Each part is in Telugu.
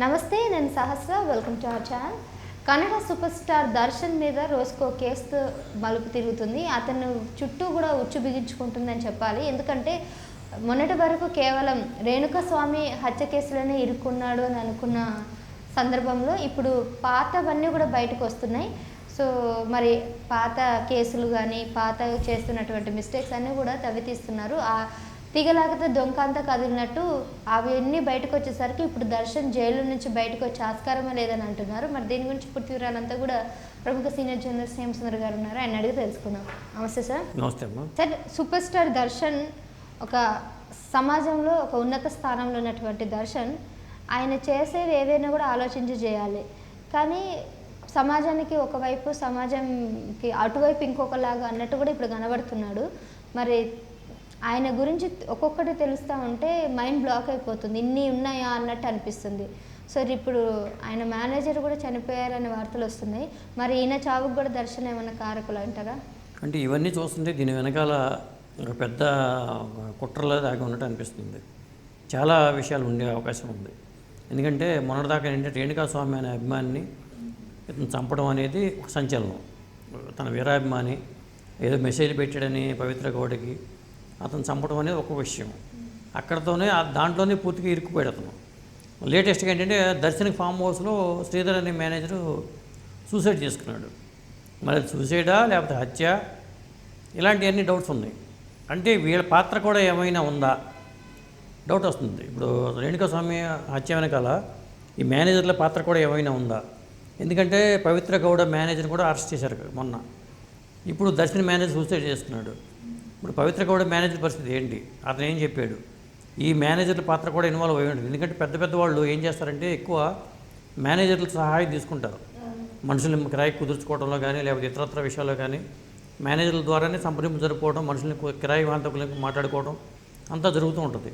నమస్తే నేను Sahasra. Welcome to our channel Kannada super star Darshan మీద రోజుకో కేసు మలుపు తిరుగుతుంది. అతను చుట్టూ కూడా ఉచ్చు బిగించుకుంటుందని చెప్పాలి. ఎందుకంటే మొన్నటి వరకు కేవలం రేణుక స్వామి హత్య కేసులోనే ఇరుక్కున్నాడు అని అనుకున్న సందర్భంలో ఇప్పుడు పాతవన్నీ కూడా బయటకు వస్తున్నాయి. సో మరి పాత కేసులు కానీ పాత చేస్తున్నటువంటి మిస్టేక్స్ అన్నీ కూడా తవ్వితీస్తున్నారు ఆ తీగలాగితే దొంగ అంతా కదిలినట్టు అవన్నీ బయటకు వచ్చేసరికి ఇప్పుడు దర్శన్ జైలు నుంచి బయటకు వచ్చే ఆస్కారమే లేదని అంటున్నారు. మరి దీని గురించి పూర్తి వివరాలంతా కూడా ప్రముఖ సీనియర్ జర్నలిస్ట్ శ్యామ్ సుందర్ గారు ఉన్నారు. ఆయన అడిగి తెలుసుకుందాం. నమస్తే సార్. నమస్తే సార్ సూపర్ స్టార్ దర్శన్ ఒక సమాజంలో ఒక ఉన్నత స్థానంలో ఉన్నటువంటి దర్శన్ ఆయన చేసేవి ఏవైనా కూడా ఆలోచించి చేయాలి. కానీ సమాజానికి ఒకవైపు సమాజంకి అటువైపు ఇంకొకలాగా అన్నట్టు కూడా ఇప్పుడు కనబడుతున్నాడు. మరి ఆయన గురించి ఒక్కొక్కటి తెలుస్తూ ఉంటే మైండ్ బ్లాక్ అయిపోతుంది. ఇన్ని ఉన్నాయా అన్నట్టు అనిపిస్తుంది. సో ఇప్పుడు ఆయన మేనేజర్ కూడా చనిపోయారనే వార్తలు వస్తున్నాయి. మరి ఈయన చావుకు కూడా దర్శనం ఏమైనా కారకులు అంటారా? అంటే ఇవన్నీ చూస్తుంటే దీని వెనకాల ఒక పెద్ద కుట్రలో దాగి ఉన్నట్టు అనిపిస్తుంది. చాలా విషయాలు ఉండే అవకాశం ఉంది. ఎందుకంటే మొన్నటిదాకా ఏంటంటే రేణుకా స్వామి అనే అభిమానిని ఇతను చంపడం అనేది ఒక సంచలనం. తన వీరాభిమాని ఏదో మెసేజ్ పెట్టాడని పవిత్ర గౌడకి అతను చంపడం అనేది ఒక విషయం. అక్కడతోనే ఆ దాంట్లోనే పూర్తిగా ఇరుక్కుపోయాడు అతను. లేటెస్ట్గా ఏంటంటే దర్శనకి ఫామ్ హౌస్లో శ్రీధర్ అనే మేనేజరు సూసైడ్ చేసుకున్నాడు. మరి సూసైడా లేకపోతే హత్య? ఇలాంటివన్నీ డౌట్స్ ఉన్నాయి. అంటే వీళ్ళ పాత్ర కూడా ఏమైనా ఉందా? డౌట్ వస్తుంది. ఇప్పుడు రేణుకా స్వామి హత్య వెనకాల ఈ మేనేజర్ల పాత్ర కూడా ఏమైనా ఉందా? ఎందుకంటే పవిత్ర గౌడ మేనేజర్ కూడా అరెస్ట్ చేశారు మొన్న. ఇప్పుడు దర్శన మేనేజర్ సూసైడ్ చేసుకున్నాడు. ఇప్పుడు పవిత్ర గౌడ మేనేజర్ పరిస్థితి ఏంటి? అతను ఏం చెప్పాడు? ఈ మేనేజర్ల పాత్ర కూడా ఇన్వాల్వ్ అయి ఉంటుంది. ఎందుకంటే పెద్ద పెద్ద వాళ్ళు ఏం చేస్తారంటే ఎక్కువ మేనేజర్ల సహాయం తీసుకుంటారు. మనుషుల్ని కిరాయి కుదుర్చుకోవడంలో కానీ లేకపోతే ఇతరత్ర విషయాల్లో కానీ మేనేజర్ల ద్వారానే సంప్రదింపు జరుపుకోవడం మనుషుల్ని కిరాయి వాంతకులకి మాట్లాడుకోవడం అంతా జరుగుతూ ఉంటుంది.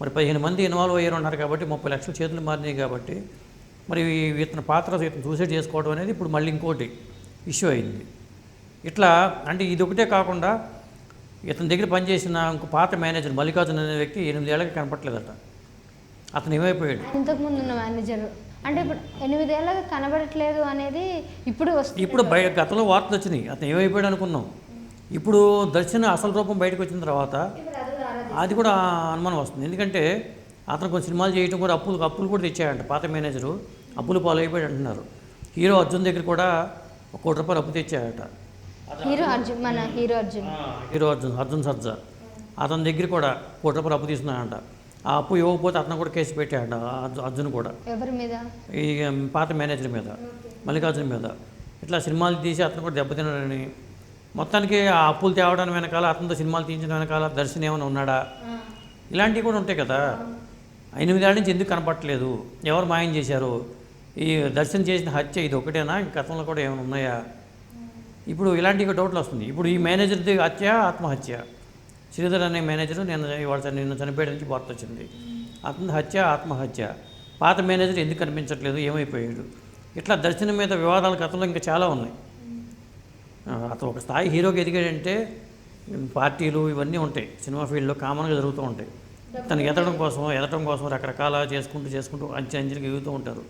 మరి పదిహేను మంది ఇన్వాల్వ్ అయ్యారు ఉన్నారు కాబట్టి ముప్పై లక్షల చేతులు మారినాయి కాబట్టి మరి ఇతని పాత్ర ఇతను సూసైడ్ చేసుకోవడం అనేది ఇప్పుడు మళ్ళీ ఇంకోటి ఇష్యూ అయింది. ఇట్లా అంటే ఇది ఒకటే కాకుండా ఇతని దగ్గర పనిచేసిన ఇంకో పాత మేనేజర్ మల్లికార్జున అనే వ్యక్తి ఎనిమిదేళ్ళకి కనపట్లేదట అతను ఏమైపోయాడు? ఇంతకుముందు ఉన్న మేనేజర్. అంటే ఇప్పుడు ఎనిమిదేళ్ళగా కనబడట్లేదు అనేది ఇప్పుడు వస్తుంది. ఇప్పుడు బయ గతంలో వార్తలు వచ్చినాయి. అతను ఏమైపోయాడు అనుకున్నాం. ఇప్పుడు దర్శన అసలు రూపం బయటకు వచ్చిన తర్వాత అది కూడా అనుమానం వస్తుంది. ఎందుకంటే అతను కొన్ని సినిమాలు చేయడం కూడా అప్పులు అప్పులు కూడా తెచ్చాయంట పాత మేనేజరు. అప్పులు పాలు అయిపోయాడు అంటున్నారు. హీరో అర్జున్ దగ్గర కూడా ఒక కోటి రూపాయలు అప్పు తెచ్చాయట హీరో అర్జున్. మన హీరో అర్జున్. హీరో అర్జున్. అర్జున్ సర్జా. అతని దగ్గర కూడా కోటి రూపాయలు అప్పు తీసుకున్నాడంట. ఆ అప్పు ఇవ్వకపోతే అతను కూడా కేసు పెట్టాడంట అర్జున్ అర్జున్ కూడా. ఎవరి మీద? ఈ పాత మేనేజర్ మీద మల్లికార్జున మీద. ఇట్లా సినిమాలు తీసి అతను కూడా దెబ్బతిన్నాడని. మొత్తానికి ఆ అప్పులు తేవడానికి వెనకాల అతనితో సినిమాలు తీయించిన వెనకాల దర్శనం ఏమైనా ఉన్నాడా? ఇలాంటివి కూడా ఉంటాయి కదా. ఎనిమిదేళ్ళ నుంచి ఎందుకు కనపట్టలేదు ఎవరు మాయం చేశారు? ఈ దర్శనం చేసిన హత్య ఇది ఒకటేనా? ఇంక గతంలో కూడా ఏమైనా ఉన్నాయా? ఇప్పుడు ఇలాంటి డౌట్లు వస్తుంది. ఇప్పుడు ఈ మేనేజర్ హత్య ఆత్మహత్య. శ్రీధర్ అనే మేనేజర్ నేను వాడు నిన్న చనిపోయాడు నుంచి వార్త వచ్చింది. అతని హత్య ఆత్మహత్య. పాత మేనేజర్ ఎందుకు కనిపించట్లేదు? ఏమైపోయాడు? ఇట్లా దర్శనం మీద వివాదాలు గతంలో ఇంకా చాలా ఉన్నాయి. అతను ఒక స్థాయి హీరోకి ఎదిగాడంటే పార్టీలు ఇవన్నీ ఉంటాయి. సినిమా ఫీల్డ్లో కామన్గా జరుగుతూ ఉంటాయి. తను ఎదగడం కోసం ఎదగడం కోసం రకరకాల చేసుకుంటూ చేసుకుంటూ అంచె అంచెలకు ఎగుతూ ఉంటారు.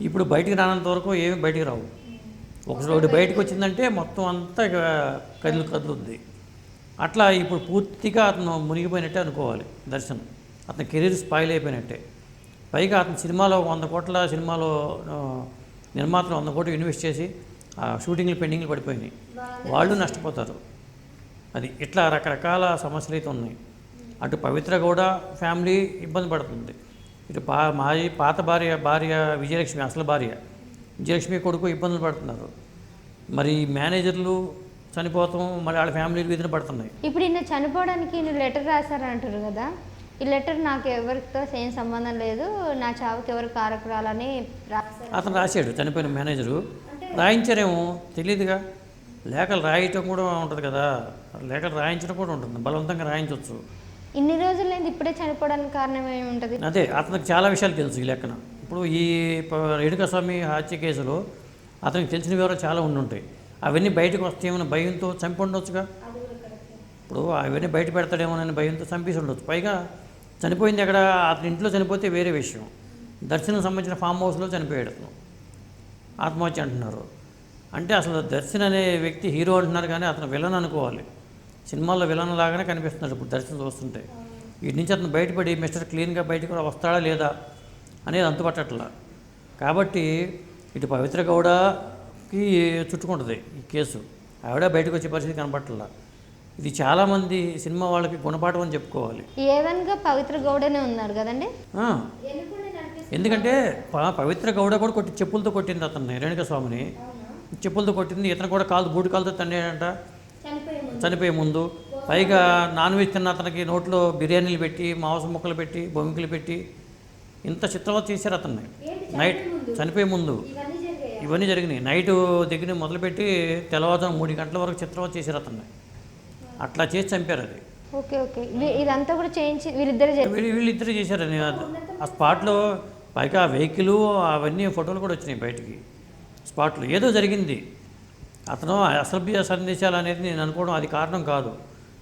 ఇప్పుడు బయటికి రానంత వరకు ఏమి బయటికి రావు. ఒకటి బయటకు వచ్చిందంటే మొత్తం అంతా ఇక కదులుంది అట్లా ఇప్పుడు పూర్తిగా అతను మునిగిపోయినట్టే అనుకోవాలి దర్శనం. అతని కెరీర్ స్పాయిల్ అయిపోయినట్టే. పైగా అతని సినిమాలో వంద కోట్ల సినిమాలో నిర్మాతలు వంద కోట్లు ఇన్వెస్ట్ చేసి ఆ షూటింగ్లు పెండింగ్లు పడిపోయినాయి. వాళ్ళు నష్టపోతారు. అది ఇట్లా రకరకాల సమస్యలు అయితే ఉన్నాయి. అటు పవిత్ర కూడా ఫ్యామిలీ ఇబ్బంది పడుతుంది. ఇటు పా మాజీ పాత భార్య భార్య విజయలక్ష్మి అసలు భార్య. విజయలక్ష్మి కొడుకు ఇబ్బందులు పడుతున్నారు. మరి మేనేజర్లు చనిపోతాం మరి వాళ్ళ ఫ్యామిలీలు వీధిన పడుతున్నాయి. ఇప్పుడు ఈయన చనిపోవడానికి ఈయన లెటర్ రాశారంటారు కదా ఈ లెటర్ నాకు ఎవరితో ఏం సంబంధం లేదు నా చావుకి ఎవరు కారకురాలని అతను రాశాడు చనిపోయిన మేనేజరు. రాయించారేమో తెలియదుగా లేఖలు రాయటం కూడా ఉంటుంది కదా లేఖలు రాయించడం కూడా ఉంటుంది బలవంతంగా రాయించవచ్చు ఇన్ని రోజులు ఇప్పుడే చనిపోవడానికి కారణం ఏమి ఉంటుంది? అదే అతనికి చాలా విషయాలు తెలుసు ఈ లెక్కన ఇప్పుడు ఈ ప- స్వామి హత్య కేసులో అతనికి తెలిసిన వివరాలు చాలా ఉండుంటాయి. అవన్నీ బయటకు వస్తాయేమన్న భయంతో చంపి ఉండొచ్చుగా? ఇప్పుడు అవన్నీ బయట పెడతాడేమోనని భయంతో చంపేసి ఉండొచ్చు. పైగా చనిపోయింది అక్కడ అతని ఇంట్లో చనిపోతే వేరే విషయం. దర్శనం సంబంధించిన ఫామ్ హౌస్లో చనిపోయాడు అతను. ఆత్మహత్య అంటున్నారు. అంటే అసలు దర్శన్ అనే వ్యక్తి హీరో అంటున్నారు కానీ అతను విలన్ అనుకోవాలి. సినిమాల్లో విలన్ లాగానే కనిపిస్తున్నాడు ఇప్పుడు దర్శనం చూస్తుంటే. వీటి నుంచి అతను బయటపడి మిస్టర్ క్లీన్గా బయటకు కూడా వస్తాడా లేదా? అనేది అంతుపట్టట్లా. కాబట్టి ఇటు పవిత్ర గౌడకి చుట్టుకుంటుంది ఈ కేసు. ఆవిడ బయటకు వచ్చే పరిస్థితి కనపట్ల ఇది చాలామంది సినిమా వాళ్ళకి గుణపాఠం అని చెప్పుకోవాలి. ఏవన్గా పవిత్ర గౌడనే ఉన్నారు కదండి? ఎందుకంటే పవిత్ర గౌడ కూడా కొట్టి చెప్పులతో కొట్టింది అతన్ని రేణుక స్వామిని. చెప్పులతో కొట్టింది ఇతను కూడా కాలు బూడి కాలుతో తన్నాడంట. చనిపోయే ముందు. పైగా నాన్ వెజ్ తిన్న అతనికి నోట్లో బిర్యానీలు పెట్టి మాంసం ముక్కలు పెట్టి బొమ్మికలు పెట్టి ఇంత చిత్రవత చేశారు అతన్ని. నైట్ చనిపోయే ముందు. ఇవన్నీ జరిగినాయి. నైట్ దగ్గర మొదలుపెట్టి తెల్లవారుజాము మూడు గంటల వరకు చిత్రవత చేశారు అతన్ని. అట్లా చేసి చంపారు అది. Okay okay. ఇదంతా కూడా చేయించి వీళ్ళిద్దరు వీళ్ళిద్దరు చేశారని ఆ స్పాట్లో పైగా ఆ వెహికల్ అవన్నీ ఫోటోలు కూడా వచ్చినాయి బయటికి. స్పాట్లో ఏదో జరిగింది. అతను అసభ్య సందేశాలు అనేది నేను అనుకోవడం అది కారణం కాదు.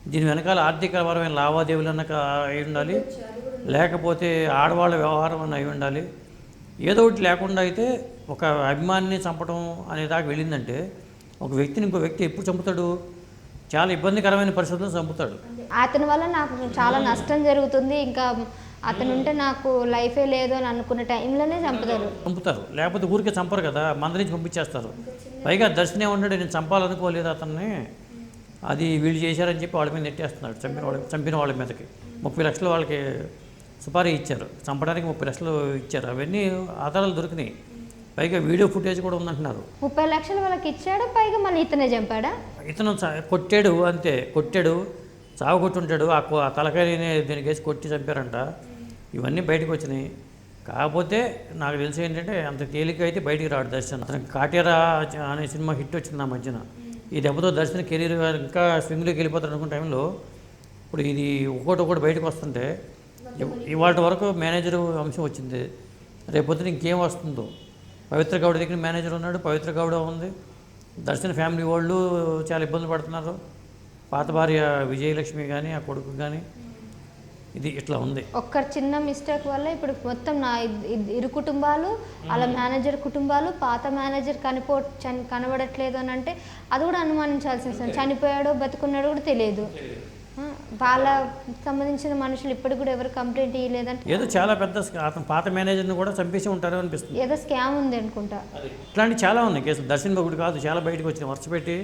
దీని వెనకాల ఆర్థికపరమైన లావాదేవీలు అన్న ఉండాలి. లేకపోతే ఆడవాళ్ళ వ్యవహారం అన్న అయి ఉండాలి. ఏదో ఒకటి లేకుండా అయితే ఒక అభిమానిని చంపడం అనే దాకా వెళ్ళిందంటే ఒక వ్యక్తిని ఇంకో వ్యక్తి ఎప్పుడు చంపుతాడు? చాలా ఇబ్బందికరమైన పరిస్థితుల్లో చంపుతాడు. అతని వల్ల నాకు చాలా నష్టం జరుగుతుంది. ఇంకా అతను ఉంటే నాకు లైఫే లేదు అని అనుకున్న టైంలోనే చంపుతారు. చంపుతారు. లేకపోతే ఊరికే చంపరు కదా. మందరించి పంపించేస్తారు. పైగా దర్శనే ఉన్నాడు. నేను చంపాలనుకోలేదు అతన్ని. అది వీళ్ళు చేశారని చెప్పి వాళ్ళ మీద నెట్టేస్తున్నాడు. చంపిన వాళ్ళ చంపిన వాళ్ళ మీదకి. ముప్పై లక్షలు వాళ్ళకి సుపారీ ఇచ్చారు. చంపడానికి ముప్పై లక్షలు ఇచ్చారు. అవన్నీ ఆధారాలు దొరికినాయి. పైగా వీడియో ఫుటేజ్ కూడా ఉందంటున్నారు. ముప్పై లక్షలు వాళ్ళకి ఇచ్చాడు పైగా మళ్ళీ ఇతనే చంపాడా? ఇతను కొట్టాడు అంతే. కొట్టాడు చావు కొట్టుంటాడు ఆ కొ- ఆ తలకాయని దీనికి వేసి కొట్టి చంపారంట. ఇవన్నీ బయటకు వచ్చినాయి. కాకపోతే నాకు తెలిసి ఏంటంటే అంత తేలిక అయితే బయటికి రాడు దర్శన్. అతనికి కాటేరా అనే సినిమా హిట్ వచ్చింది ఆ మధ్యన. ఈ దెబ్బతో దర్శన్ కెరీర్ ఇంకా స్వింగ్లోకి వెళ్ళిపోతాడు అనుకున్న టైంలో ఇప్పుడు ఇది ఒకటి ఒకటి బయటకు వస్తుంటే ఇవాళ వరకు మేనేజర్ అంశం వచ్చింది. రేపొద్దున ఇంకేం వస్తుందో. పవిత్ర గౌడ దగ్గర మేనేజర్ ఉన్నాడు పవిత్ర గౌడ ఉంది. దర్శన ఫ్యామిలీ వాళ్ళు చాలా ఇబ్బందులు పడుతున్నారు. పాత భార్య విజయలక్ష్మి కానీ ఆ కొడుకు కానీ ఇది ఇట్లా ఉంది. ఒక్క చిన్న మిస్టేక్ వల్ల ఇప్పుడు మొత్తం నా ఇరు కుటుంబాలు అలా మేనేజర్ కుటుంబాలు పాత మేనేజర్ కనిపో కనబడట్లేదు అని అంటే అది కూడా అనుమానించాల్సిన. చనిపోయాడో బతుకున్నాడో కూడా తెలియదు. వాళ్ళ సంబంధించిన మనుషులు ఇప్పటికి కూడా ఎవరు కంప్లైంట్ ఇవ్వలేదంటే ఏదో చాలా పెద్ద అతను పాత మేనేజర్ని కూడా చంపేసి ఉంటారు అనిపిస్తుంది. ఏదో స్కామ్ ఉంది అనుకుంటా. ఇట్లాంటివి చాలా ఉన్నాయి కేసులు. దర్శన్ ఒకటి కాదు చాలా బయటకు వచ్చినాయి వరుస పెట్టి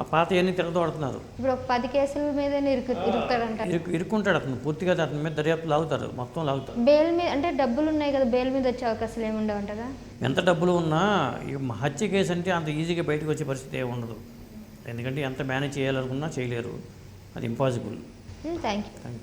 ఆ పాత ఎన్ని తిరగదోడుతున్నారు ఇప్పుడు ఒక పది కేసుల మీద ఇరుకు ఇరుకుతాడంట. ఇరుకు ఇరుక్కుంటాడు అతను. పూర్తిగా అతని మీద దర్యాప్తు లాగుతారు. మొత్తం లాగుతారు. బెయిల్ మీద అంటే డబ్బులు ఉన్నాయి కదా బెయిల్ మీద వచ్చే అవకాశాలు ఏమి ఉండవంటగా? ఎంత డబ్బులు ఉన్నా ఈ హత్య కేసు అంటే అంత ఈజీగా బయటకు వచ్చే పరిస్థితి ఏమి ఉండదు. ఎందుకంటే ఎంత మేనేజ్ చేయాలనుకున్నా చేయలేరు. అది ఇంపాసిబుల్ Thank you.